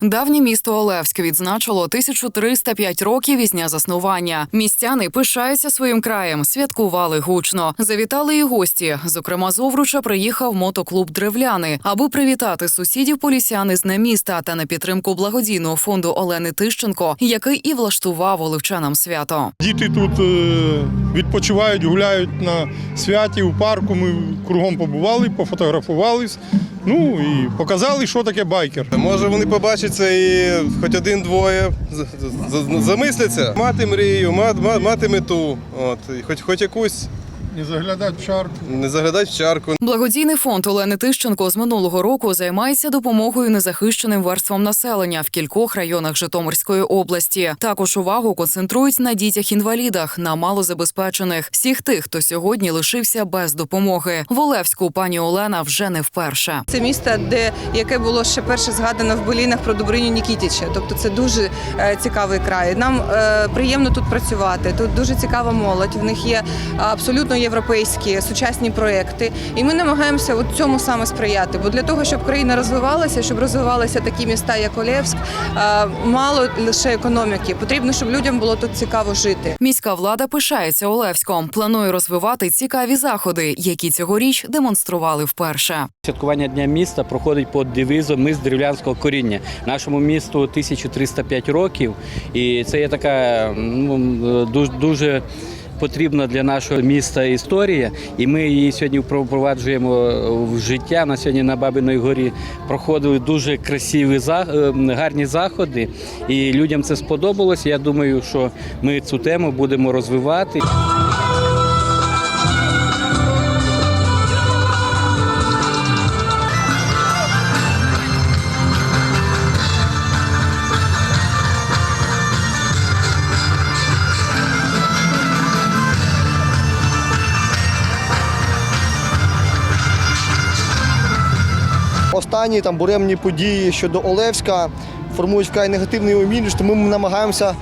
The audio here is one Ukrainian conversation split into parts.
Давнє місто Олевськ відзначило 1305 років із дня заснування. Містяни пишаються своїм краєм, святкували гучно. Завітали і гості. Зокрема, з Овруча приїхав мотоклуб Древляни, аби привітати сусідів полісяни з дня міста та на підтримку благодійного фонду Олени Тищенко, який і влаштував оливчанам свято. Діти тут е, відпочивають, гуляють на святі у парку. Ми кругом побували, пофотографувались. Ну і показали, що таке байкер. Може вони побачаться і хоч один-двоє замисляться. Мати мрію, мати, мету, от, хоч, хоч якусь Не заглядати в чарку. не заглядати в чарку. Благодійний фонд Олени Тищенко з минулого року займається допомогою незахищеним верствам населення в кількох районах Житомирської області. Також увагу концентрують на дітях-інвалідах, на малозабезпечених, всіх тих, хто сьогодні лишився без допомоги. В Олевську пані Олена вже не вперше. Це місто, де яке було ще перше згадано в болінах про Добриню Нікітіча. Тобто це дуже е, цікавий край. Нам е, приємно тут працювати. Тут дуже цікава молодь. В них є абсолютно європейські сучасні проекти. І ми намагаємося от цьому саме сприяти. Бо для того, щоб країна розвивалася, щоб розвивалися такі міста, як Олевськ, мало лише економіки. Потрібно, щоб людям було тут цікаво жити. Міська влада пишається Олевськом. Планує розвивати цікаві заходи, які цьогоріч демонстрували вперше. Святкування Дня міста проходить під девізом Ми з древлянського коріння. Нашому місту 1305 років, і це є така ну, дуже, дуже потрібна для нашого міста історія. І ми її сьогодні впроваджуємо в життя. На сьогодні на Бабиної горі проходили дуже красиві е, гарні заходи, і людям це сподобалось. Я думаю, що ми цю тему будемо розвивати. Останні там буремні події щодо Олевська формують вкрай негативний імідж, тому ми намагаємося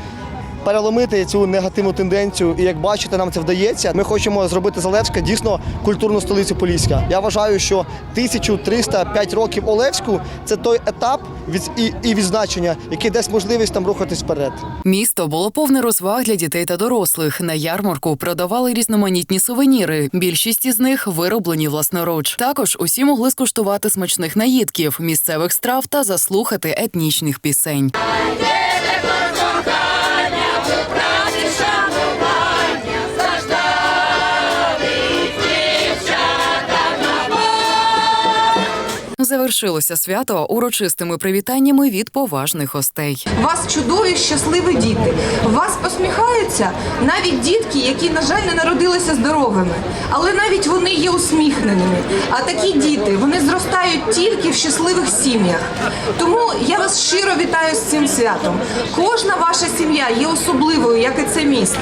переломити цю негативну тенденцію. І як бачите, нам це вдається. Ми хочемо зробити з Олевська дійсно культурну столицю Поліська. Я вважаю, що 1305 років Олевську це той етап від і, і відзначення, який дасть можливість там рухатись вперед. Місто було повне розваг для дітей та дорослих. На ярмарку продавали різноманітні сувеніри. Більшість із них вироблені власноруч. Також усі могли скуштувати смачних наїдків, місцевих страв та заслухати етнічних пісень. Завершилося свято урочистими привітаннями від поважних гостей. Вас чудові, щасливі діти. Вас посміхаються навіть дітки, які, на жаль, не народилися здоровими, але навіть вони є усміхненими. А такі діти вони зростають тільки в щасливих сім'ях. Тому я вас щиро вітаю з цим святом. Кожна ваша сім'я є особливою, як і це місто.